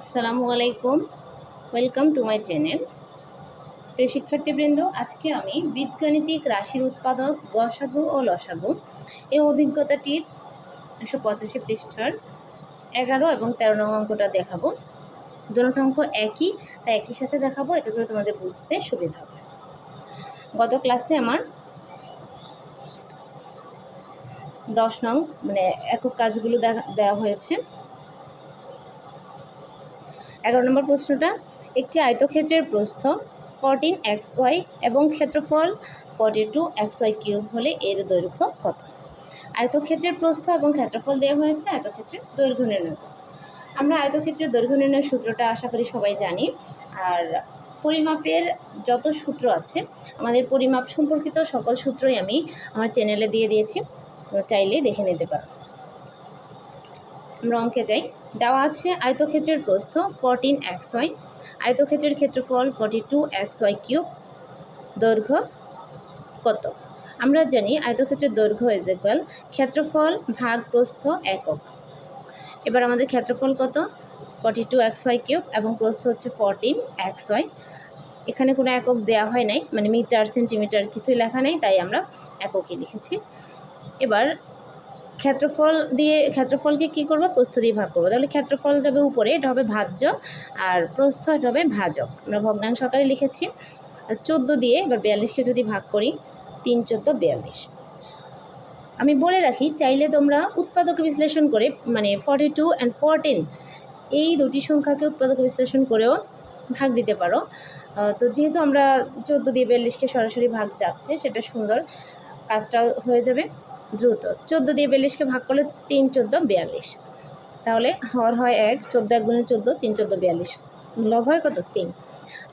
আসসালামু আলাইকুম। Welcome to my channel প্রিয় শিক্ষার্থীবৃন্দ, আজকে আমি বীজগণিতিক রাশির উৎপাদক গসাগু ও লসাগু এই অভিজ্ঞতাটির একশো পঁচাশি পৃষ্ঠার এগারো এবং তেরো নং অঙ্কটা দেখাবো। দুটো অঙ্ক একই তা একই সাথে দেখাবো, এতে করে তোমাদের বুঝতে সুবিধা হবে। গত ক্লাসে আমার দশ নং মানে একক কাজগুলো দেখা, দেওয়া হয়েছে। এগারো নম্বর প্রশ্নটা, একটি আয়তক্ষেত্রের প্রস্থ ফরটিন এক্স ওয়াই এবং ক্ষেত্রফল forty two X Y cube হলে এর দৈর্ঘ্য কত? আয়তক্ষেত্রের প্রস্থ এবং ক্ষেত্রফল দেওয়া হয়েছে আয়তক্ষেত্রের দৈর্ঘ্য নির্ণয়। আমরা আয়তক্ষেত্রের দৈর্ঘ্য নির্ণয়ের সূত্রটা আশা করি সবাই জানি। আর পরিমাপের যত সূত্র আছে, আমাদের পরিমাপ সম্পর্কিত সকল সূত্রই আমি আমার চ্যানেলে দিয়ে দিয়েছি। চাইলে দেখে নিতে পারো। আমরা অঙ্কে যাই। দেওয়া আছে আয়তক্ষেত্রের প্রস্থ ফরটিন এক্স ওয়াই আয়তক্ষেত্রের ক্ষেত্রফল forty two X Y cube দৈর্ঘ্য কত? আমরা জানি আয়তক্ষেত্রের দৈর্ঘ্য ইজ ইকুয়াল ক্ষেত্রফল ভাগ প্রস্থ একক। এবার আমাদের ক্ষেত্রফল কত? Forty two X Y cube এবং প্রস্থ হচ্ছে ফরটিন এক্স ওয়াই এখানে কোনো একক দেওয়া হয় নাই মানে মিটার, সেন্টিমিটার কিছুই লেখা নেই, তাই আমরা এককই লিখেছি। এবার ক্ষেত্রফল দিয়ে, ক্ষেত্রফলকে কি করব? প্রস্থ দিয়ে ভাগ করব। তাহলে ক্ষেত্রফল যাবে উপরে, এটা হবে ভাজ্য, আর প্রস্থ এটা হবে ভাজক। আমরা ভগ্নাংশ আকারে লিখেছি। চোদ্দ দিয়ে এবার বিয়াল্লিশকে যদি ভাগ করি, তিন চোদ্দ বিয়াল্লিশ। আমি বলে রাখি, চাইলে তোমরা উৎপাদক বিশ্লেষণ করে মানে ফর্টি টু অ্যান্ড ফোরটিন এই দুটি সংখ্যাকে উৎপাদক বিশ্লেষণ করেও ভাগ দিতে পারো। তো যেহেতু আমরা চোদ্দ দিয়ে বিয়াল্লিশকে সরাসরি ভাগ যাচ্ছে, সেটা সুন্দর কাজটাও হয়ে যাবে। দ্রুত। চোদ্দ দিয়ে বিয়াল্লিশকে ভাগ করলে তিন চোদ্দ, বিয়াল্লিশ। তাহলে হর হয় এক, চোদ্দ এক গুণে চোদ্দ, তিন চোদ্দ, বিয়াল্লিশ। লব হয় কত? তিন।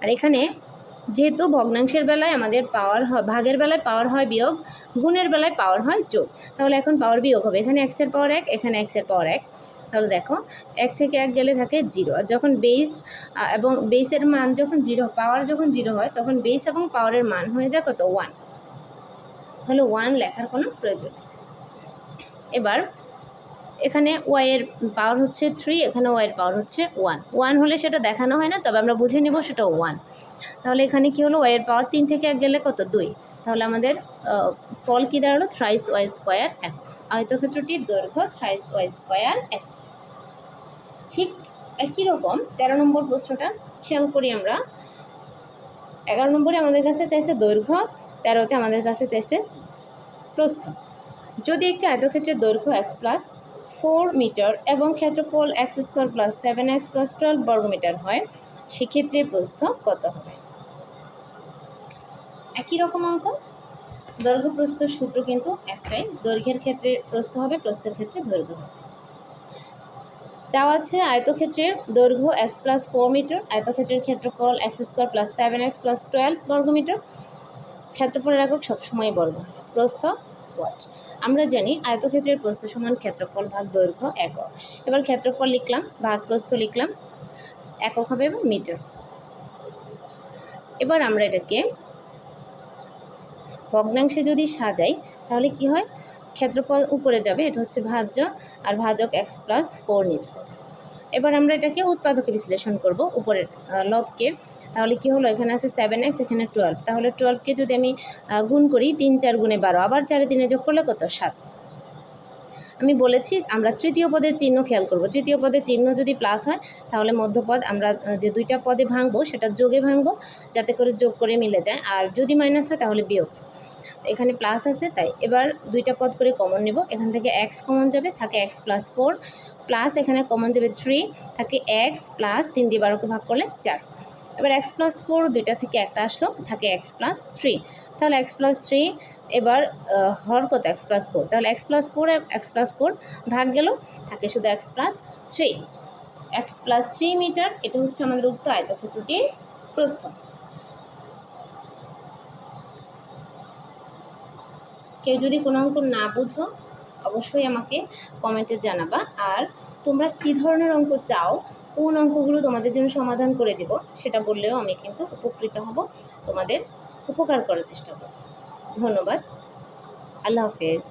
আর এখানে যেহেতু ভগ্নাংশের বেলায় আমাদের পাওয়ার হয়, ভাগের বেলায় পাওয়ার হয় বিয়োগ, গুণের বেলায় পাওয়ার হয় যোগ। তাহলে এখন পাওয়ার বিয়োগ হবে। এখানে এক্সের পাওয়ার এক, এখানে এক্সের পাওয়ার এক। তাহলে দেখো, এক থেকে এক গেলে থাকে জিরো। আর যখন বেস এবং বেসের মান যখন জিরো, পাওয়ার যখন জিরো হয়, তখন বেস এবং পাওয়ারের মান হয়ে যায় কত? ওয়ান তাহলে ওয়ান লেখার কোনো প্রয়োজন নেই। এবার এখানে ওয়াইয়ের পাওয়ার হচ্ছে থ্রি এখানে ওয়াইয়ের পাওয়ার হচ্ছে ওয়ান ওয়ান হলে সেটা দেখানো হয় না, তবে আমরা বুঝে নেব সেটা ওয়ান তাহলে এখানে কি হলো? ওয়াইয়ের পাওয়ার তিন থেকে এক গেলে কত? দুই। তাহলে আমাদের ফল কি দাঁড়াল? থ্রাইস ওয়াই স্কোয়ার এক। আয়তক্ষেত্রটির দৈর্ঘ্য থ্রাইস ওয়াই স্কোয়ার এক। ঠিক একই রকম তেরো নম্বর প্রশ্নটা খেয়াল করি আমরা। এগারো নম্বরে আমাদের কাছে চাইছে দৈর্ঘ্য, তেরোতে আমাদের কাছে চাইছে প্রস্থ। যদি একটি আয়তক্ষেত্রের দৈর্ঘ্য এক্স প্লাস ফোর মিটার এবং ক্ষেত্রফল x square plus seven x plus twelve বর্গমিটার হয়, সেক্ষেত্রে প্রস্থ কত হবে? একই রকম অঙ্ক। দৈর্ঘ্য প্রস্থ সূত্র কিন্তু একটাই। দৈর্ঘ্যের ক্ষেত্রে প্রস্থ হবে, প্রস্থের ক্ষেত্রে দৈর্ঘ্য হবে। দেওয়া আছে আয়তক্ষেত্রের দৈর্ঘ্য এক্স প্লাস ফোর মিটার আয়তক্ষেত্রের ক্ষেত্রফল x square plus seven x plus twelve বর্গমিটার ক্ষেত্রফলের একক সবসময় বর্গ। প্রস্থ ওয়াট আমরা জানি আয়তক্ষেত্রের প্রস্থ সমান ক্ষেত্রফল ভাগ দৈর্ঘ্য একক। এবার ক্ষেত্রফল লিখলাম, ভাগ প্রস্থ লিখলাম, একক হবে এবং মিটার। এবার আমরা এটাকে ভগ্নাংশে যদি সাজাই, তাহলে কি হয়? ক্ষেত্রফল উপরে যাবে, এটা হচ্ছে ভাজ্য, আর ভাজক এক্স প্লাস ফোর নিচে এবার আমরা এটাকে উৎপাদকে বিশ্লেষণ করব, উপরের লবকে। তাহলে কি হলো? এখানে আছে সেভেন এক্স এখানে টুয়েলভ তাহলে টুয়েলভকে যদি আমি গুণ করি তিন চার গুণে বারো, আবার চারে তিনে যোগ করলে কত? সাত। আমি বলেছি আমরা তৃতীয় পদের চিহ্ন খেয়াল করব। তৃতীয় পদের চিহ্ন যদি প্লাস হয়, তাহলে মধ্যপদ আমরা যে দুইটা পদে ভাঙবো, সেটা যোগে ভাঙবো, যাতে করে যোগ করে মিলে যায়। আর যদি মাইনাস হয়, তাহলে বিয়োগ। এখানে প্লাস আছে, তাই এবার দুইটা পদ করে কমন নেব। এখান থেকে এক্স কমন যাবে, থাকে এক্স প্লাস ফোর প্লাস এখানে কমন যাবে থ্রি থাকে এক্স প্লাস তিন দিয়ে বারোকে ভাগ করলে চার। এবার এক্স প্লাস ফোর দুইটা থেকে একটা আসলো, থাকে এক্স প্লাস থ্রি তাহলে এক্স প্লাস থ্রি এবার হর কত এক্স প্লাস ফোর তাহলে x plus four x plus four ভাগ গেল, থাকে শুধু x plus three x plus three metre এটা হচ্ছে আমাদের উক্ত আয়তক্ষেত্রটির প্রস্থ। কেউ যদি কোনো অঙ্ক না বুঝো, অবশ্যই আমাকে কমেন্টে জানাবা। আর তোমরা কী ধরনের অঙ্ক চাও কোন অঙ্কগুলো তোমাদের জন্য সমাধান করে দেব, সেটা বললেও আমি কিন্তু উপকৃত হব। তোমাদের উপকার করার চেষ্টা করব। ধন্যবাদ। আল্লাহ হাফেজ।